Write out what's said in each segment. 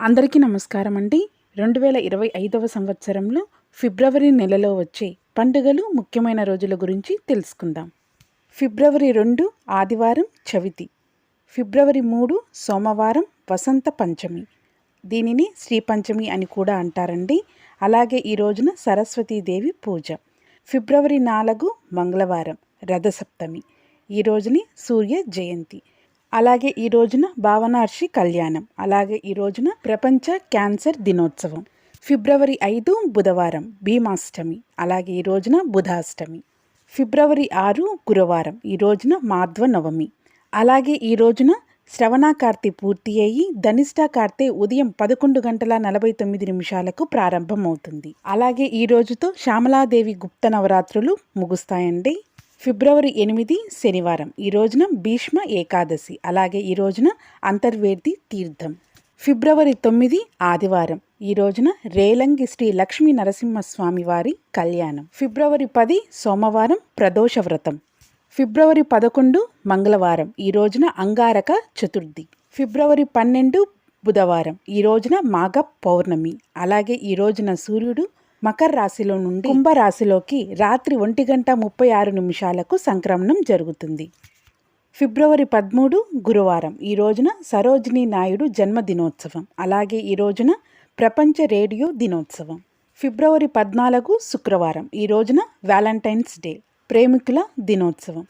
అందరికీ నమస్కారం అండి. రెండు వేల ఇరవై ఐదవ సంవత్సరంలో ఫిబ్రవరి నెలలో వచ్చే పండుగలు ముఖ్యమైన రోజుల గురించి తెలుసుకుందాం. ఫిబ్రవరి రెండు ఆదివారం చవితి. ఫిబ్రవరి మూడు సోమవారం వసంత పంచమి. దీనిని శ్రీ పంచమి అని కూడా అంటారండి. అలాగే ఈ రోజున సరస్వతీదేవి పూజ. ఫిబ్రవరి నాలుగు మంగళవారం రథసప్తమి. ఈ రోజుని సూర్య జయంతి. అలాగే ఈ రోజున భావనార్షి కళ్యాణం అలాగే ఈ రోజున ప్రపంచ క్యాన్సర్ దినోత్సవం. ఫిబ్రవరి ఐదు బుధవారం భీమాష్టమి అలాగే ఈ రోజున బుధాష్టమి. ఫిబ్రవరి ఆరు గురువారం ఈ రోజున మాధ్వ నవమి. అలాగే ఈ రోజున శ్రవణాకార్తి పూర్తి అయ్యి ధనిష్ట కార్తె ఉదయం పదకొండు గంటల నలభై తొమ్మిది నిమిషాలకు ప్రారంభమవుతుంది. అలాగే ఈ రోజుతో శ్యామలాదేవి గుప్త నవరాత్రులు ముగుస్తాయండి. ఫిబ్రవరి ఎనిమిది శనివారం. ఈ రోజున భీష్మ ఏకాదశి. అలాగే ఈ రోజున అంతర్వేది తీర్థం. ఫిబ్రవరి తొమ్మిది ఆదివారం. ఈ రోజున రేలంగి శ్రీ లక్ష్మీ నరసింహస్వామి వారి కళ్యాణం. ఫిబ్రవరి పది సోమవారం ప్రదోష వ్రతం. ఫిబ్రవరి పదకొండు మంగళవారం. ఈ రోజున అంగారక చతుర్థి. ఫిబ్రవరి పన్నెండు బుధవారం. ఈ రోజున మాఘ పౌర్ణమి. అలాగే ఈ రోజున సూర్యుడు మకర రాశిలో నుండి కుంభరాశిలోకి రాత్రి ఒంటి గంట ముప్పై ఆరు నిమిషాలకు సంక్రమణం జరుగుతుంది. ఫిబ్రవరి పదమూడు గురువారం. ఈ రోజున సరోజిని నాయుడు జన్మదినోత్సవం. అలాగే ఈ రోజున ప్రపంచ రేడియో దినోత్సవం. ఫిబ్రవరి పద్నాలుగు శుక్రవారం. ఈ రోజున వ్యాలంటైన్స్ డే ప్రేమికుల దినోత్సవం.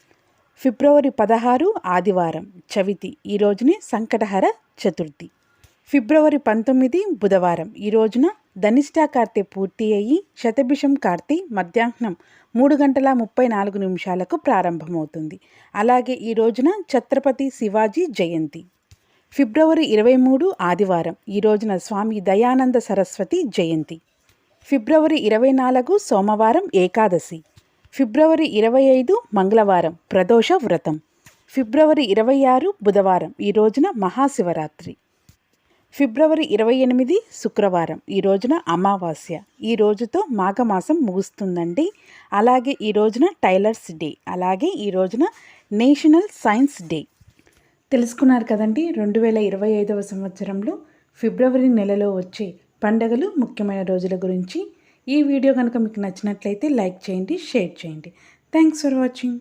ఫిబ్రవరి పదహారు ఆదివారం. చవితి. ఈ రోజునే సంకటహర చతుర్థి. ఫిబ్రవరి పంతొమ్మిది బుధవారం. ఈ రోజున ధనిష్టా కార్తె పూర్తి అయ్యి శతభిషం కార్తీ మధ్యాహ్నం మూడు గంటల ముప్పై నాలుగు నిమిషాలకు ప్రారంభమవుతుంది. అలాగే ఈ రోజున ఛత్రపతి శివాజీ జయంతి. ఫిబ్రవరి ఇరవై మూడు ఆదివారం. ఈ రోజున స్వామి దయానంద సరస్వతి జయంతి. ఫిబ్రవరి ఇరవై నాలుగు సోమవారం ఏకాదశి. ఫిబ్రవరి ఇరవై ఐదు మంగళవారం ప్రదోష వ్రతం. ఫిబ్రవరి ఇరవై ఆరు బుధవారం. ఈ రోజున మహాశివరాత్రి. ఫిబ్రవరి ఇరవై ఎనిమిది శుక్రవారం ఈ రోజున అమావాస్య. ఈ రోజుతో మాఘమాసం ముగుస్తుందండి. అలాగే ఈ రోజున టైలర్స్ డే అలాగే ఈ రోజున నేషనల్ సైన్స్ డే. తెలుసుకున్నారు కదండి రెండు వేల ఇరవై ఐదవ సంవత్సరంలో ఫిబ్రవరి నెలలో వచ్చే పండగలు ముఖ్యమైన రోజుల గురించి. ఈ వీడియో కనుక మీకు నచ్చినట్లయితే లైక్ చేయండి షేర్ చేయండి. Thanks for watching.